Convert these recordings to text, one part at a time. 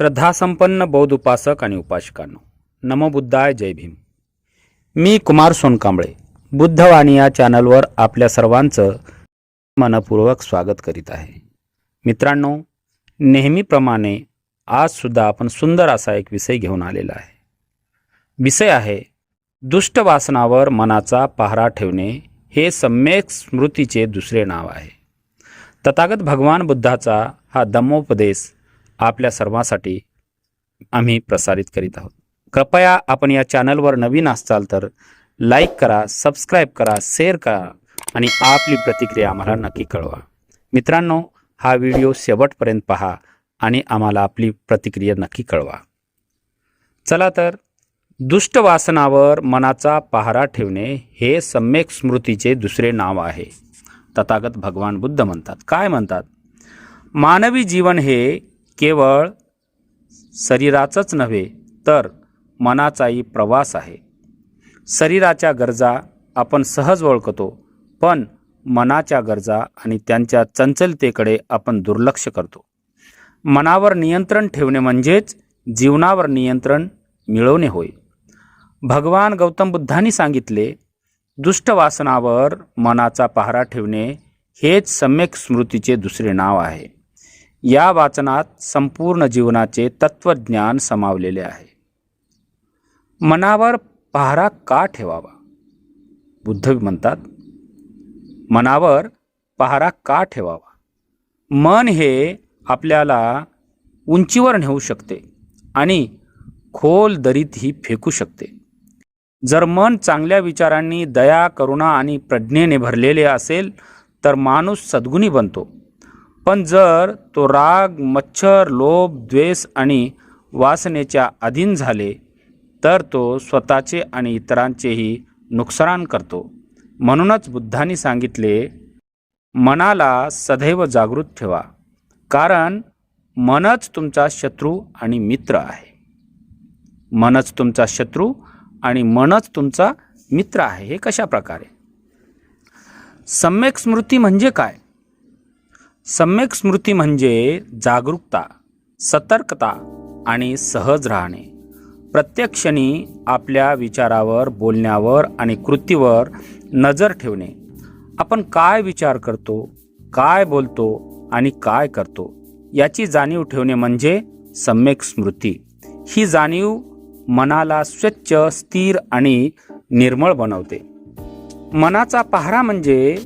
श्रद्धासंपन्न बौद्ध उपासक आणि उपासकांनो नमो बुद्धाय जय भीम. मी कुमार सोनकांबळे बुद्धवाणी या चॅनलवर आपल्या सर्वांचं मनपूर्वक स्वागत करीत आहे. मित्रांनो नेहमीप्रमाणे आजसुद्धा आपण सुंदर असा एक विषय घेऊन आलेला आहे. विषय आहे दुष्ट वासनावर मनाचा पहारा ठेवणे हे सम्यक स्मृतीचे दुसरे नाव आहे. तथागत भगवान बुद्धाचा हा धम्मोपदेश आपल्या सर्वांसाठी आम्ही प्रसारित करीत आहोत. कृपया आपण या चॅनलवर नवीन असाल तर लाईक करा सबस्क्राईब करा शेअर करा आणि आपली प्रतिक्रिया आम्हाला नक्की कळवा. मित्रांनो हा व्हिडिओ शेवटपर्यंत पहा आणि आम्हाला आपली प्रतिक्रिया नक्की कळवा. चला तर दुष्ट वासनावर मनाचा पहारा ठेवणे हे सम्यक स्मृतीचे दुसरे नाव आहे. तथागत भगवान बुद्ध म्हणतात. काय म्हणतात? मानवी जीवन हे केवळ शरीराचंच नव्हे तर मनाचाही प्रवास आहे. शरीराच्या गरजा आपण सहज ओळखतो पण मनाच्या गरजा आणि त्यांच्या चंचलतेकडे आपण दुर्लक्ष करतो. मनावर नियंत्रण ठेवणे म्हणजेच जीवनावर नियंत्रण मिळवणे होय. भगवान गौतम बुद्धांनी सांगितले दुष्ट वासनावर मनाचा पहारा ठेवणे हेच सम्यक स्मृतीचे दुसरे नाव आहे. या वाचनात संपूर्ण जीवनाचे तत्वज्ञान समावलेले आहे. मनावर पहारा का ठेवावा? बुद्ध म्हणतात मनावर पहारा का ठेवावा? मन हे आपल्याला उंचीवर नेऊ शकते आणि खोल दरीतही फेकू शकते. जर मन चांगल्या विचारांनी दया करुणा आणि प्रज्ञेने भरलेले असेल तर माणूस सद्गुणी बनतो. पण जर तो राग मच्छर लोभ द्वेष आणि वासनेच्या अधीन झाले तर तो स्वतःचे आणि इतरांचेही नुकसान करतो. म्हणूनच बुद्धांनी सांगितले मनाला सदैव जागृत ठेवा कारण मनच तुमचा शत्रू आणि मित्र आहे. मनच तुमचा शत्रू आणि मनच तुमचा मित्र आहे. हे कशा प्रकारे सम्यक स्मृती म्हणजे काय? सम्यक स्मृती म्हणजे जागरूकता सतर्कता आणि सहज राहणे. प्रत्येक क्षणी आपल्या विचारावर बोलण्यावर आणि कृतीवर नजर ठेवणे. आपण काय विचार करतो काय बोलतो आणि काय करतो याची जाणीव ठेवणे म्हणजे सम्यक स्मृती. ही जाणीव मनाला स्वच्छ स्थिर आणि निर्मळ बनवते. मनाचा पहारा म्हणजे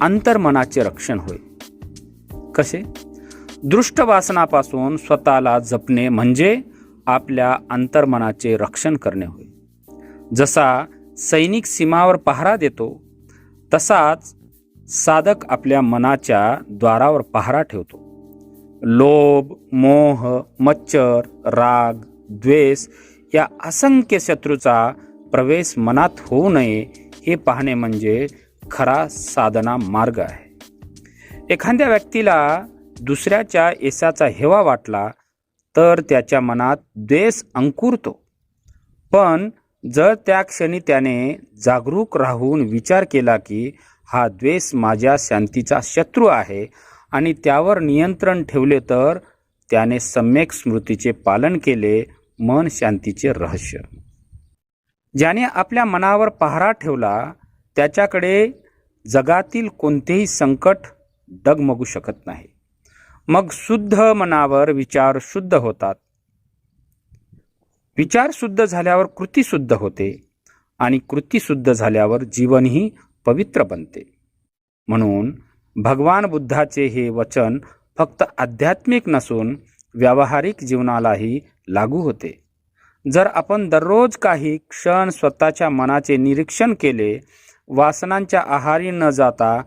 अंतर्मनाचे रक्षण होय. कसे? दृष्ट वासनापासून स्वतःला जपणे म्हणजे आपल्या अंतर्मनाचे रक्षण करणे होय. जसा सैनिक सीमावर पहारा देतो तसाच साधक आपल्या मनाच्या द्वारावर पहारा ठेवतो. लोभ मोह मच्छर राग द्वेष या असंख्य शत्रूचा प्रवेश मनात होऊ नये हे पाहणे म्हणजे खरा साधना मार्ग आहे. एखाद्या व्यक्तीला दुसऱ्याच्या यशाचा हेवा वाटला तर त्याच्या मनात द्वेष अंकुरतो. पण जर त्या क्षणी त्याने जागरूक राहून विचार केला की हा द्वेष माझ्या शांतीचा शत्रू आहे आणि त्यावर नियंत्रण ठेवले तर त्याने सम्यक स्मृतीचे पालन केले मन शांतीचे रहस्य. ज्याने आपल्या मनावर पहारा ठेवला त्याच्याकडे जगातील कोणतेही संकट डगमगू शकत नाही. मग शुद्ध मनावर विचार शुद्ध होतात. विचार शुद्ध झाल्यावर कृती शुद्ध होते आणि कृती शुद्ध झाल्यावर जीवनही पवित्र बनते. म्हणून भगवान बुद्धाचे हे वचन फक्त आध्यात्मिक नसून व्यावहारिक जीवनालाही लागू होते. जर आपण दररोज काही क्षण स्वतःच्या मनाचे निरीक्षण केले वासनांच्या आहारी न जाता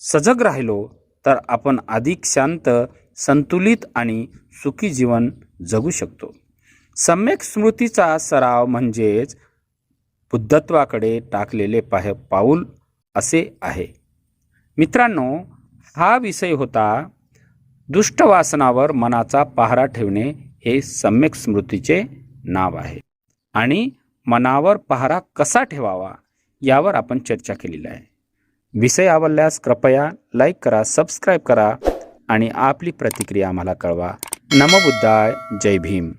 सजग राहिलो तर आपण अधिक शांत संतुलित आणि सुखी जीवन जगू शकतो. सम्यक स्मृतीचा सराव म्हणजेच बुद्धत्वाकडे टाकलेले पाह पाऊल असे आहे. मित्रांनो हा विषय होता दुष्ट वासनावर मनाचा पहारा ठेवणे हे सम्यक स्मृतीचे नाव आहे. आणि मनावर पहारा कसा ठेवावा यावर आपण चर्चा केलेली आहे. विषय आवडल्यास कृपया लाईक करा सबस्क्राईब करा आणि आपली प्रतिक्रिया आम्हाला कळवा. नमबुद्धाय जय भीम.